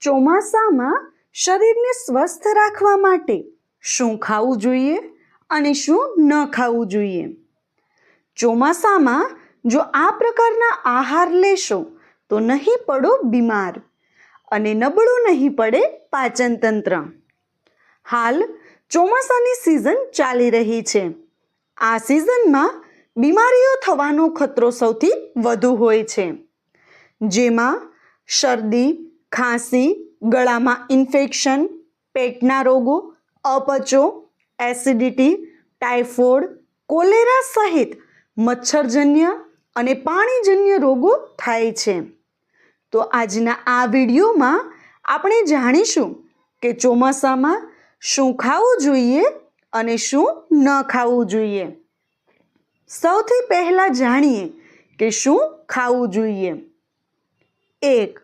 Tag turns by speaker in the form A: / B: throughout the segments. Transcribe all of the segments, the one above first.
A: ચોમાસામાં શરીરને સ્વસ્થ રાખવા માટે શું ખાવું જોઈએ અને શું ન ખાવું જોઈએ? ચોમાસામાં જો આ પ્રકારના આહાર લેશો, તો નહીં પડો બીમાર અને નબળું નહીં પડે પાચનતંત્ર હાલ ચોમાસાની સિઝન ચાલી રહી છે. આ સિઝનમાં બીમારીઓ થવાનો ખતરો સૌથી વધુ હોય છે. જેમાં શરદી ખાંસી, ગળામાં ઇન્ફેક્શન, પેટના રોગો, અપચો, એસિડિટી, ટાઇફોઇડ, કોલેરા સહિત મચ્છરજન્ય અને પાણીજન્ય રોગો થાય છે. તો આજના આ વિડીયોમાં આપણે જાણીશું કે ચોમાસામાં શું ખાવું જોઈએ અને શું ન ખાવું જોઈએ. સૌથી પહેલાં જાણીએ કે શું ખાવું જોઈએ. એક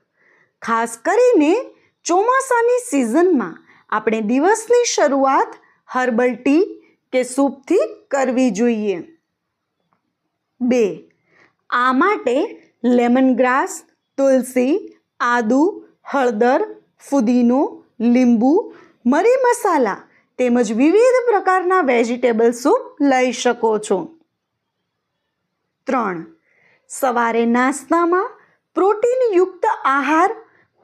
A: ખાસ કરીને ચોમાસાની સિઝનમાં આપણે દિવસની શરૂઆત હર્બલ ટી કે સૂપથી કરવી જોઈએ. બે, આ માટે લેમન ગ્રાસ તુલસી, આદુ, હળદર, ફુદીનો, લીંબુ, મરી મસાલા તેમજ વિવિધ પ્રકારના વેજીટેબલ સૂપ લઈ શકો છો. ત્રણ, સવારે નાસ્તામાં પ્રોટીનયુક્ત આહાર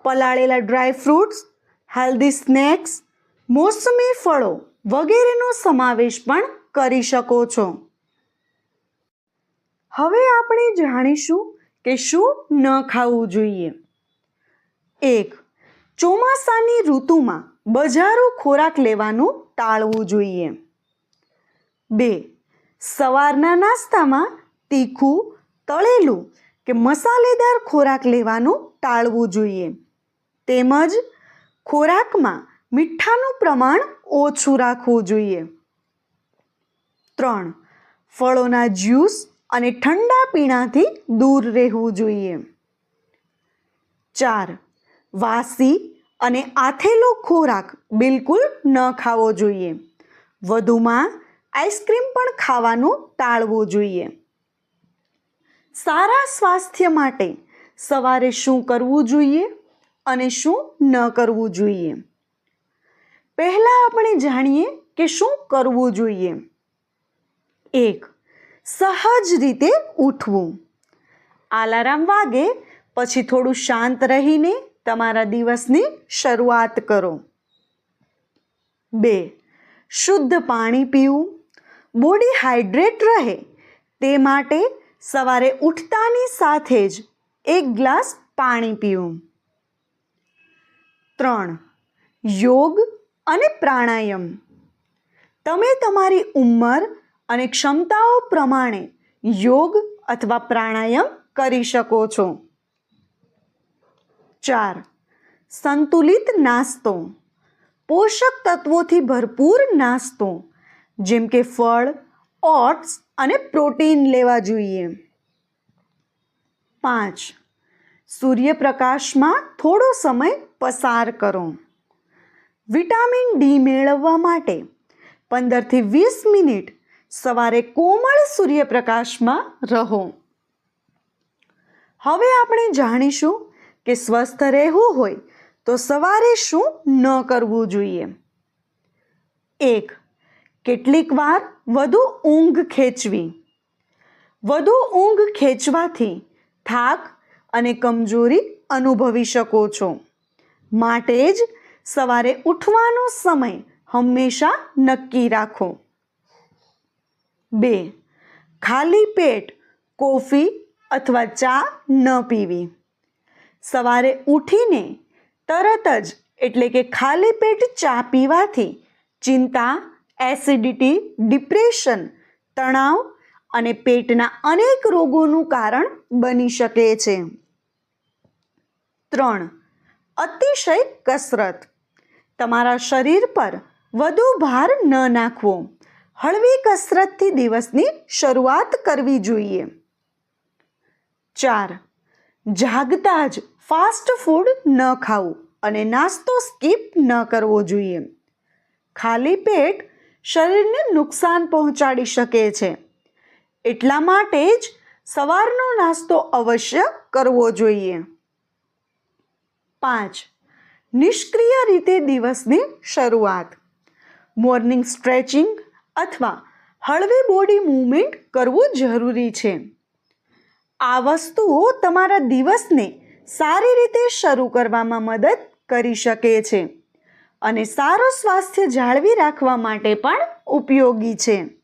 A: પલાળેલા ડ્રાય ફ્રૂટ્સ, હેલ્ધી સ્નેક્સ, મોસમી ફળો વગેરેનો સમાવેશ પણ કરી શકો છો. હવે આપણે જાણીશું કે શું ન ખાવું જોઈએ. એક, ચોમાસાની ઋતુમાં બજારો ખોરાક લેવાનું ટાળવું જોઈએ. બે, સવારના નાસ્તામાં તીખું, તળેલું કે મસાલેદાર ખોરાક લેવાનું ટાળવું જોઈએ. તેમજ ખોરાકમાં મીઠાનું પ્રમાણ ઓછું રાખવું જોઈએ. ત્રણ, ફળોના જ્યુસ અને ઠંડા પીણાથી દૂર રહેવું જોઈએ. ચાર, વાસી અને આથેલો ખોરાક બિલકુલ ન ખાવો જોઈએ. વધુમાં આઈસ્ક્રીમ પણ ખાવાનું ટાળવું જોઈએ. સારા સ્વાસ્થ્ય માટે સવારે શું કરવું જોઈએ? અને શું ન કરવું જોઈએ? પહેલાં આપણે જાણીએ કે શું કરવું જોઈએ. એક, સહજ રીતે ઉઠવું. આલારામ વાગે, પછી થોડું શાંત રહીને તમારા દિવસની શરૂઆત કરો. બે, શુદ્ધ પાણી પીવું. બોડી હાઇડ્રેટ રહે, તે માટે સવારે ઉઠતાની સાથે જ એક ગ્લાસ પાણી પીવું. ત્રણ. યોગ અને પ્રાણાયામ. તમે તમારી ઉંમર અને ક્ષમતાઓ પ્રમાણે યોગ અથવા પ્રાણાયામ કરી શકો છો. ચાર. સંતુલિત નાસ્તો. પોષક તત્વોથી ભરપૂર નાસ્તો, જેમ કે ફળ, ઓટ્સ અને પ્રોટીન લેવા જોઈએ. પાંચ. સૂર્યપ્રકાશમાં થોડો સમય પસાર કરો. વિટામિન ડી મેળવવા માટે પંદરથી વીસ મિનિટ સવારે કોમળ સૂર્યપ્રકાશમાં રહો. હવે આપણે જાણીશું કે સ્વસ્થ રહેવું હોય તો સવારે શું ન કરવું જોઈએ. એક, કેટલીક વાર વધુ ઊંઘ ખેંચવી. વધુ ઊંઘ ખેંચવાથી થાક અને કમજોરી અનુભવી શકો છો. માટે જ સવારે ઉઠવાનો સમય હંમેશા નક્કી રાખો. બે, ખાલી પેટ કોફી અથવા ચા ન પીવી. સવારે ઉઠીને તરત જ એટલે કે ખાલી પેટ ચા પીવાથી ચિંતા, એસિડિટી, ડિપ્રેશન, તણાવ અને પેટના અનેક રોગોનું કારણ બની શકે છે. ત્રણ, અતિશય કસરત. તમારા શરીર પર વધુ ભાર ન નાખવો. હળવી કસરતથી દિવસની શરૂઆત કરવી જોઈએ. ચાર, જાગતા જ ફાસ્ટ ફૂડ ન ખાવું અને નાસ્તો સ્કીપ ન કરવો જોઈએ. ખાલી પેટ શરીરને નુકસાન પહોંચાડી શકે છે. એટલા માટે જ સવારનો નાસ્તો અવશ્ય કરવો જોઈએ. પાંચ. નિષ્ક્રિય રીતે દિવસની શરૂઆત. મોર્નિંગ સ્ટ્રેચિંગ અથવા હળવી બોડી મૂવમેન્ટ કરવું જરૂરી છે. આ વસ્તુઓ તમારા દિવસને સારી રીતે શરૂ કરવામાં મદદ કરી શકે છે અને સારું સ્વાસ્થ્ય જાળવી રાખવા માટે પણ ઉપયોગી છે.